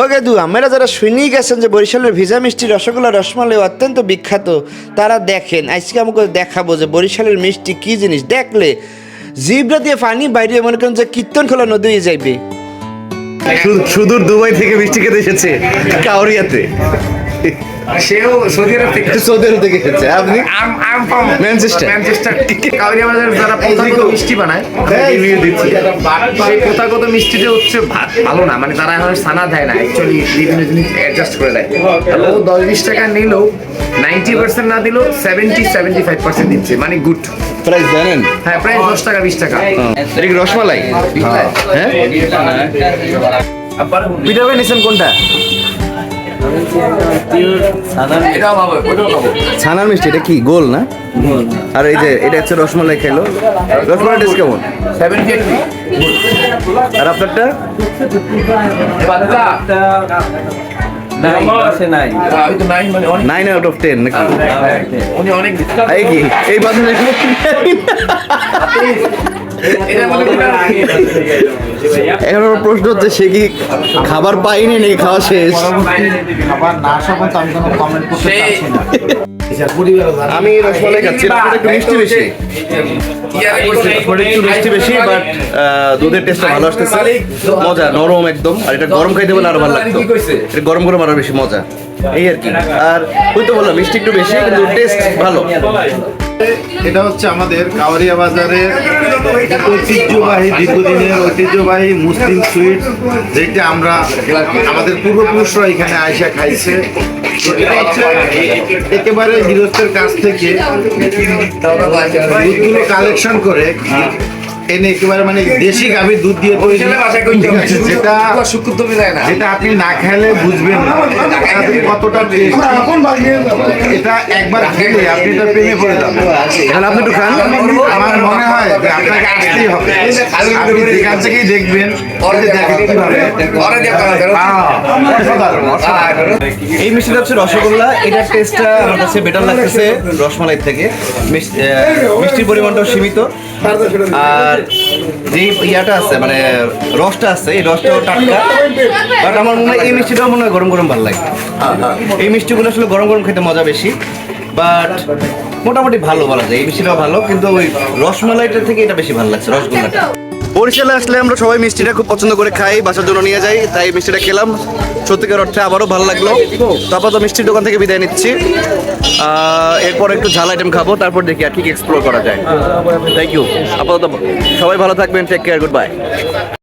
ও গেদু আমরা যারা শুনেই গেছেন যে বরিশালের ভিজা মিষ্টি রসগোল্লা রসমালাই অত্যন্ত বিখ্যাত, তারা দেখেন, আজকে আমাকে দেখাবো যে বরিশালের মিষ্টি কি জিনিস। দেখলে, জিবরা দিয়ে পানি বাইরে, মনে করেন যে কীর্তন খোলা নদী যাইবে। সুদূর দুবাই থেকে মিষ্টি খেতে এসেছে, কাউরিয়াতে। সেও সৌদি আরব থেকে সৌদি আরব থেকে এসেছে আপনি? I'm I'm from Manchester. Manchester কাউরিয়া বাজার যারা প্রথাগত মিষ্টি বানায় রিভিউ দিচ্ছি। সেই প্রথাগত মিষ্টিটা হচ্ছে ভালো না। মানে তারা এখন সানা দেয় না। অ্যাকচুয়ালি বিভিন্ন জিনিস অ্যাডজাস্ট করে দেয়। ও দশ বিশ টাকা নিলেও নাইনটি পার্সেন্ট না দিলেও সেভেন্টি সেভেন্টি ফাইভ পার্সেন্ট দিচ্ছে। মানে গুড প্রাইস জানেন? হ্যাঁ প্রায় দশ টাকা বিশ টাকা। এটা কি রসমালাই। হ্যাঁ। পিঠা ভাই নিছেন কোনটা? ছানার মিষ্টি এটা কি? গোল না? আর এই যে এটা হচ্ছে রসমালাই খেলো। রসমালাই টেস্ট কেমন? আর আপনারটা? নাই নাইন আউট অফ টেন নাকি এই কি? এই বাজারে এখন আমার প্রশ্ন হচ্ছে সে কি খাবার পাইনি নাকি খাওয়া শেষ? খাবার না আসা পর্যন্ত আমি কোনো কমেন্ট করতে চাচ্ছি না। আমি রসমালাই খাচ্ছি একটু মিষ্টি বেশি। একটু মিষ্টি বেশি বাট দুধের টেস্টটা ভালো আসতেছে। মজা নরম একদম। আর এটা গরম খাইতে বলে আরও ভালো লাগতো। এটা গরম গরম আরও বেশি মজা। এই আর কি। আর ওই তো বললাম মিষ্টি একটু বেশি কিন্তু টেস্ট ভালো। এটা হচ্ছে আমাদের কাউরিয়া বাজারের ঐতিহ্যবাহী, দীর্ঘদিনের ঐতিহ্যবাহী মুসলিম সুইট, যেটা আমরা আমাদের পূর্বপুরুষরা এখানে আয়সা খাইছে। একেবারে গৃহস্থের কাছ থেকে কালেকশন করে। এনে একেবারে মানে দেশি গাভীর দুধ দিয়ে তৈরি। যেটা শুক্র তো মিলায় না। যেটা আপনি না খেলে বুঝবেন না। কতটা। এটা একবার খেলে আপনি এটা প্রেমে পড়ে যাবেন। তাহলে আপনি একটু খান। আমার মনে হয় যে আপনাকে আসতেই হবে। আপনি যেখান থেকেই দেখবেন আহ, অসাধারণ, অসাধারণ। এই মিষ্টিটা হচ্ছে রসগোল্লা। এটার টেস্টটা আমার কাছে বেটার লাগতেছে রসমালাই থেকে। মিষ্টি- মিষ্টির পরিমাণটাও সীমিত। আর যে ইয়াটা আছে মানে রসটা আছে, এই রসটাও টাটকা। বাট আমার মনে হয় এই মিষ্টিটাও মনে হয় গরম গরম ভালো লাগে। এই মিষ্টিগুলো আসলে গরম গরম খেতে মজা বেশি। বাট মোটামুটি ভালো বলা যায়, এই মিষ্টিটাও ভালো, কিন্তু ওই রসমালাইটার থেকে এটা বেশি ভালো লাগছে, রসগোল্লাটা। বরিশালে আসলে আমরা সবাই মিষ্টিটা খুব পছন্দ করে খাই বাসার জন্য নিয়ে যাই তাই মিষ্টিটা খেলাম। সত্যিকার অর্থে আবারও ভালো লাগল। তারপর তো মিষ্টির দোকান থেকে বিদায় নিচ্ছি। এরপর একটু ঝাল আইটেম খাব তারপর দেখি আর কি এক্সপ্লোর করা যায়। থ্যাংক ইউ আপাতত সবাই ভালো থাকবেন টেক কেয়ার গুড বাই